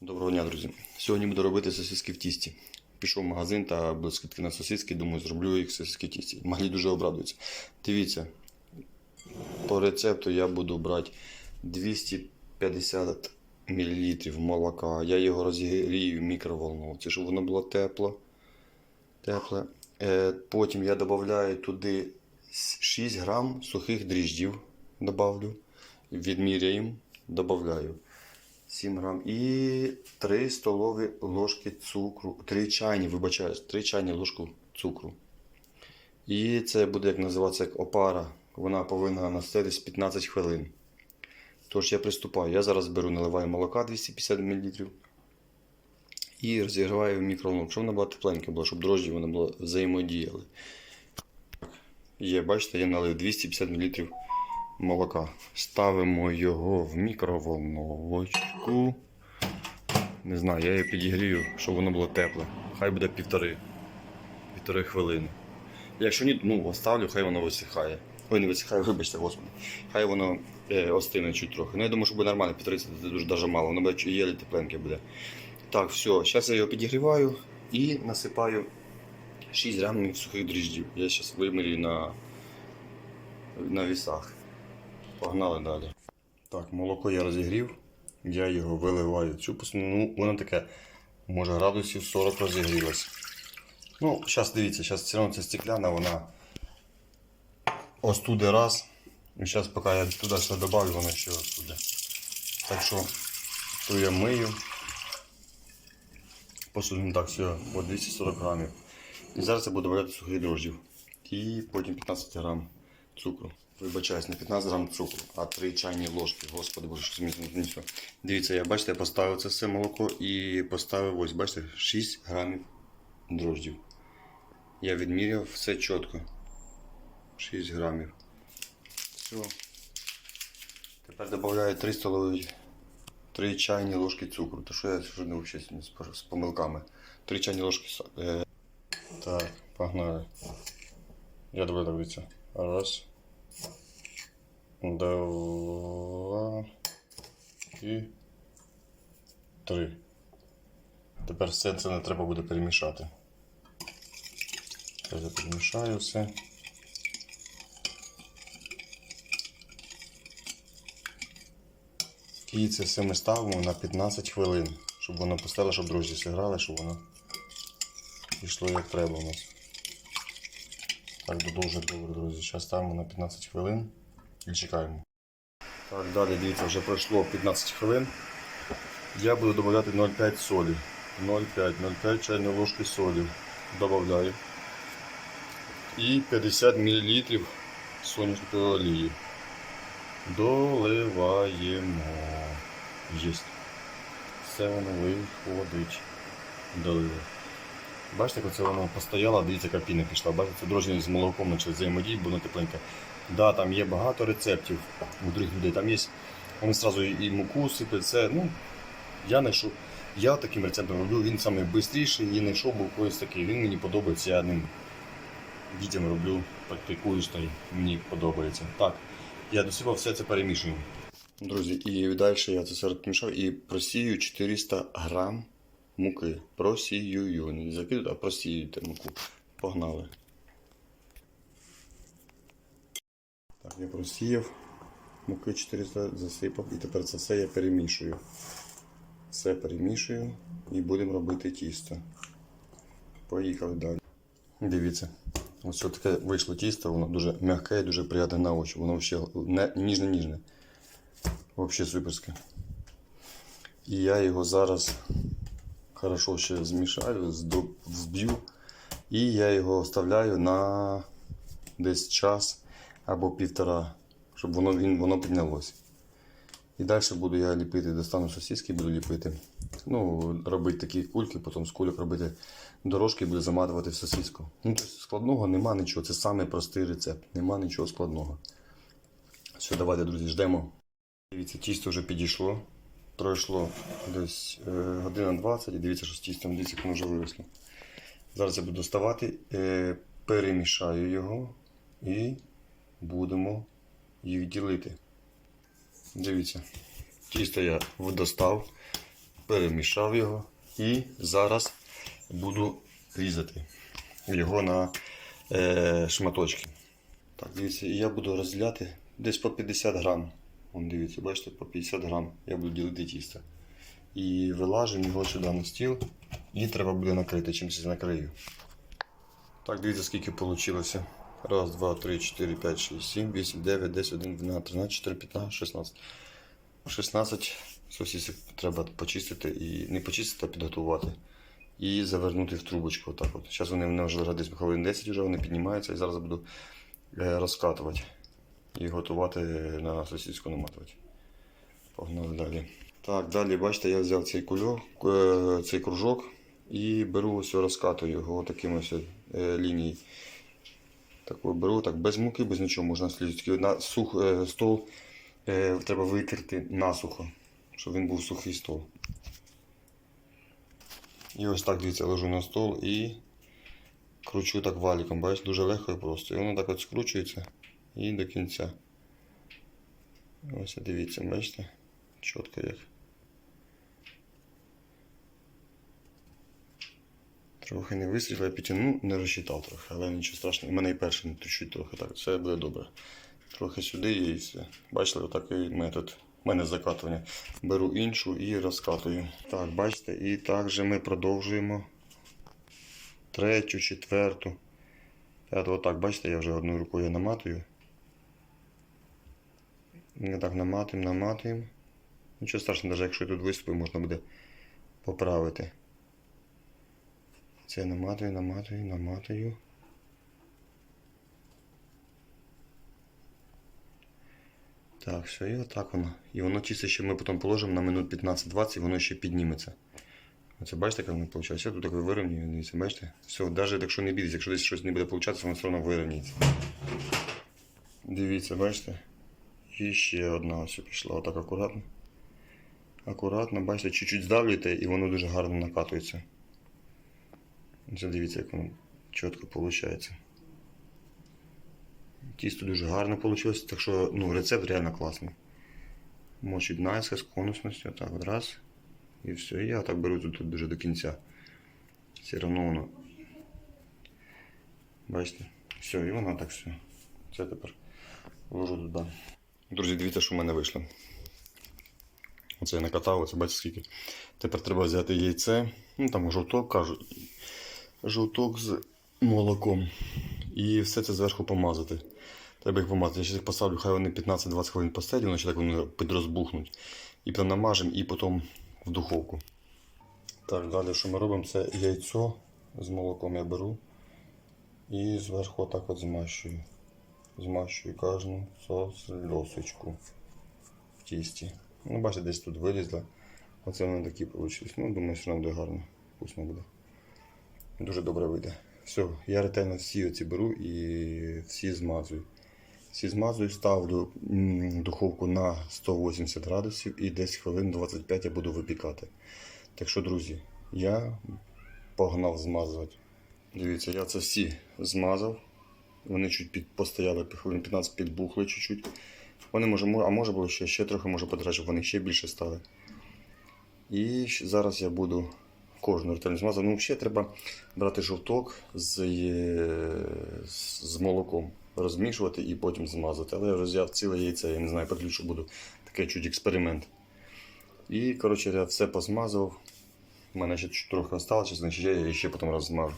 Доброго дня, друзі. Сьогодні буду робити сосиски в тісті. Пішов в магазин та були скидки на сосиски, думаю, зроблю їх сосиски в тісті. Малі дуже обрадуються. Дивіться, по рецепту я буду брати 250 мл молока. Я його розігрію в мікроволновці, щоб воно було тепло. тепле. Е, потім я додаю туди 6 грам сухих дріждів. Добавлю. Відміряємо, додаю. 7 грам і 3 столові ложки цукру. 3 чайні, вибачаюсь, 3 чайні ложку цукру. І це буде, як називатися, як опара. Вона повинна наститись 15 хвилин. Тож я приступаю. Я зараз беру, наливаю молока 250 мл. І розігріваю в мікроволновку, щоб вона була тепленька була, щоб дрожжі вони було взаємодіяли. Є, бачите, я налив 250 мл молока. Ставимо його в мікроволновочку. Не знаю, я її підігрію, щоб воно було тепле. Хай буде півтори. Півтори хвилини. Якщо ні, ну оставлю, хай воно висихає. Ой, не висихає, вибачте, господи. Хай воно е, остине чуть трохи. Ну я думаю, що буде нормально, півтори це дуже даже мало, воно буде чу- єлі тепленьке буде. Так, все, зараз я його підігріваю і насипаю 6 грамів сухих дріждів. Я зараз вимірюю на, на вісах. Погнали далі. Так, молоко я розігрів. Я його виливаю цю. Ну, воно таке, може, градусів 40 розігрілося. Ну, зараз дивіться, зараз все одно це стекляна, вона остуде раз. І зараз, поки я туди все додавлю, воно ще остуде. Так що, то я мию. Посудимо так, все, по 240 грамів. І зараз я буду додавати сухих дрожжів. І потім 15 грам цукру. Вибачаюсь, не 15 грам цукру, а 3 чайні ложки. Господи боже, що зміни не. Дивіться, я бачите, я поставив це все молоко і поставив ось, бачите, 6 грамів дрожжів. Я відміряв все чітко. 6 грамів. Все. Тепер додаю 3 столові 3 чайні ложки цукру. То що я що не взагалі з, помилками. 3 чайні ложки. Е, так, погнали. Я добре так дивіться. Раз. Два. І. Три. Тепер все це не треба буде перемішати. Я перемішаю все. І це все ми ставимо на 15 хвилин, щоб воно поставило, щоб друзі зіграли, щоб воно пішло як треба у нас. Так, дуже добре, друзі. Зараз ставимо на 15 хвилин і чекаємо. Так, далі дивіться, вже пройшло 15 хвилин. Я буду додавати 0,5 солі. 0,5, 0,5 чайної ложки солі. Добавляю. І 50 мл соняшникової олії. Доливаємо. Єсть. Все воно виходить. Долили. Бачите, як це воно постояло, дивіться, яка піна пішла. Бачите, це дрожжі з молоком почали взаємодіяти, бо воно тепленьке. Да, там є багато рецептів у других людей. Там є, вони одразу і муку сиплять, це, ну, я знайшов. Я таким рецептом роблю, він найшвидший і знайшов був когось такий. Він мені подобається, я ним дітям роблю, практикую, та й мені подобається. Так, я до цього все це перемішую. Друзі, і далі я це все розмішав і просію 400 грам муки. Просіюю. Не закидую, а просіюйте муку. Погнали. Так, я просіяв. Муки 400 засипав і тепер це все я перемішую. Все перемішую і будемо робити тісто. Поїхали далі. Дивіться. Ось таке вийшло тісто, воно дуже м'яке і дуже приємне на очі. Воно взагалі ніжне-ніжне. Взагалі суперське. І я його зараз хорошо ще змішаю, взб'ю. І я його оставляю на десь час або півтора, щоб воно, він, воно піднялось. І далі буду я ліпити, достану сосиски, буду ліпити. Ну, робити такі кульки, потім з кульок робити дорожки і буду заматувати в сосиску. Ну, тобто складного нема нічого. Це самий простий рецепт. Нема нічого складного. Все, давайте, друзі, ждемо. Дивіться, тісто вже підійшло. Пройшло десь е, година 20 і дивіться, що з тістом дивіться, воно вже виросло. Зараз я буду доставати, е, перемішаю його і будемо їх ділити. Дивіться, тісто я достав. перемішав його і зараз буду різати його на е, шматочки. Так, дивіться, я буду розділяти десь по 50 грам. Вон, дивіться, бачите, по 50 грам я буду ділити тісто. І вилажимо його сюди на стіл. І треба буде накрити, чимось накрию. Так, дивіться, скільки вийшло. Раз, два, три, чотири, п'ять, шість, сім, вісім, дев'ять, десять, один, дванадцять, тринадцять, чотири, п'ятнадцять, шістнадцять. 16 сосисок треба почистити і не почистити, а підготувати. І завернути в трубочку. Отак от. Зараз вони мене вже десь хвилин 10 вже вони піднімаються і зараз буду е, розкатувати і готувати на сосиску наматувати. Погнали далі. Так, далі, бачите, я взяв цей кульок, е, цей кружок і беру ось розкатую його таким ось е, лінією. Таку беру так без муки, без нічого можна слізти. На сух е, стол треба витерти насухо, щоб він був сухий стол. І ось так дивіться, ложу на стол і кручу так валіком. Бачите, дуже легко і просто. І воно так от скручується і до кінця. Ось дивіться, бачите? Чітко як. Трохи не вистрілив, я підтягнув, не розчитав трохи, але нічого страшного. У мене і перший чуть трохи так, все буде добре. Трохи сюди і все. Бачите, отакий метод. У мене закатування. Беру іншу і розкатую. Так, бачите, і також ми продовжуємо третю, четверту. П'яту, отак, бачите, я вже одною рукою наматую. І так наматуємо, наматуємо. Нічого страшного, навіть якщо тут виступив, можна буде поправити. Це наматую, наматую, наматую. Так, все, і отак воно. І воно чисто ще ми потім положимо на минут 15-20, і воно ще підніметься. Оце бачите, як воно виходить? Тут таке вирівнює, дивіться, бачите? Все, навіть якщо не бійтесь, якщо десь щось не буде получатися, воно все одно вирівняється. Дивіться, бачите? І ще одна ось пішла. Отак акуратно. Акуратно, бачите, чуть-чуть здавлюєте і воно дуже гарно накатується. Це дивіться, як воно чітко виходить. Тісто дуже гарно вийшло, так що ну, рецепт реально класний. Мочить наискось, з конусностью, так раз. І все. І я так беру тут, дуже до кінця. Все одно воно. Бачите? Все, і воно так все. Це тепер ложу туди. Друзі, дивіться, що в мене вийшло. Оце я накатав, оце бачите скільки. Тепер треба взяти яйце. Ну там жовток кажуть. Жовток з молоком. І все це зверху помазати. Треба їх помазати. Я ще їх поставлю, хай вони 15-20 хвилин постоять, воно ще так вони підрозбухнуть. І потім намажемо і потім в духовку. Так, далі що ми робимо? Це яйцо з молоком я беру. І зверху отак от змащую. Змащую кожну сосльосочку в тісті. Ну, бачите, десь тут вилізла. Оце вони такі вийшли. Ну, думаю, все одно буде гарно. Вкусно буде. Дуже добре вийде. Все, я ретельно всі оці беру і всі змазую. Всі змазую, ставлю духовку на 180 градусів і десь хвилин 25 я буду випікати. Так що, друзі, я погнав змазувати. Дивіться, я це всі змазав. Вони чуть під, постояли хвилин 15 підбухли чуть-чуть. Вони може, а може було ще, ще трохи може потрачити, щоб вони ще більше стали. І зараз я буду кожну ретельно змазати. Ну, ще треба брати жовток з, е, з, з молоком, розмішувати і потім змазати. Але я взяв ціле яйце, я не знаю, підключу буду такий чуть експеримент. І, коротше, я все позмазав. У мене ще трохи залишилося, значить я ще потім розмажу.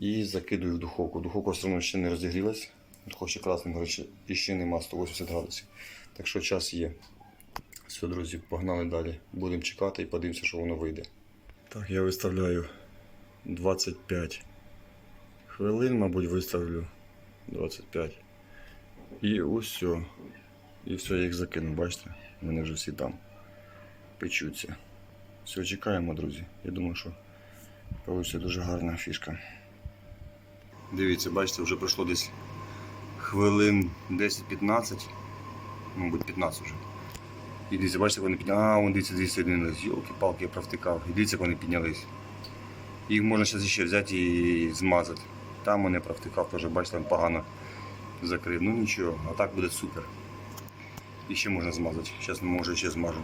І закидую в духовку. Духовка все одно ще не розігрілась. Духовка ще красний, коротше, і ще нема 180 градусів. Так що час є. Все, друзі, погнали далі. Будемо чекати і подивимося, що воно вийде. Так, я виставляю 25 хвилин, мабуть, виставлю 25. І ось. І все, я їх закину, бачите? Вони вже всі там печуться. Все, чекаємо, друзі. Я думаю, що вийде дуже гарна фішка. Дивіться, бачите, вже пройшло десь хвилин 10-15, мабуть, 15 вже. І дивіться, бачите, вони піднялись. А, вон дивіться, дивіться, соединились. Йолки-палки, я провтикав. І дивіться, вони піднялись. Їх можна зараз ще взяти і змазати. Там вони провтикав, теж, бачите, там погано закрив. Ну нічого, а так буде супер. І ще можна змазати. Зараз може ще змажу.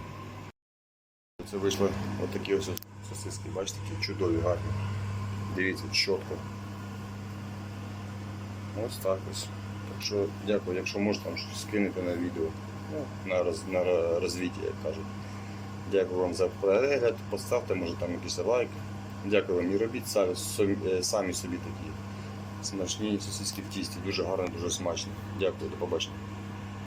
Оце вийшли отакі ось сосиски, бачите, такі чудові, гарні. Дивіться, чітко. Ось так ось. Так що дякую, якщо можете там щось скинути на відео. Ну, на, роз, на ро- розвіття, як кажуть. Дякую вам за перегляд. Поставте, може там якийсь лайк. Дякую вам і робіть самі, е, самі собі такі смачні сосиски в тісті. Дуже гарно, дуже смачно. Дякую, до побачення.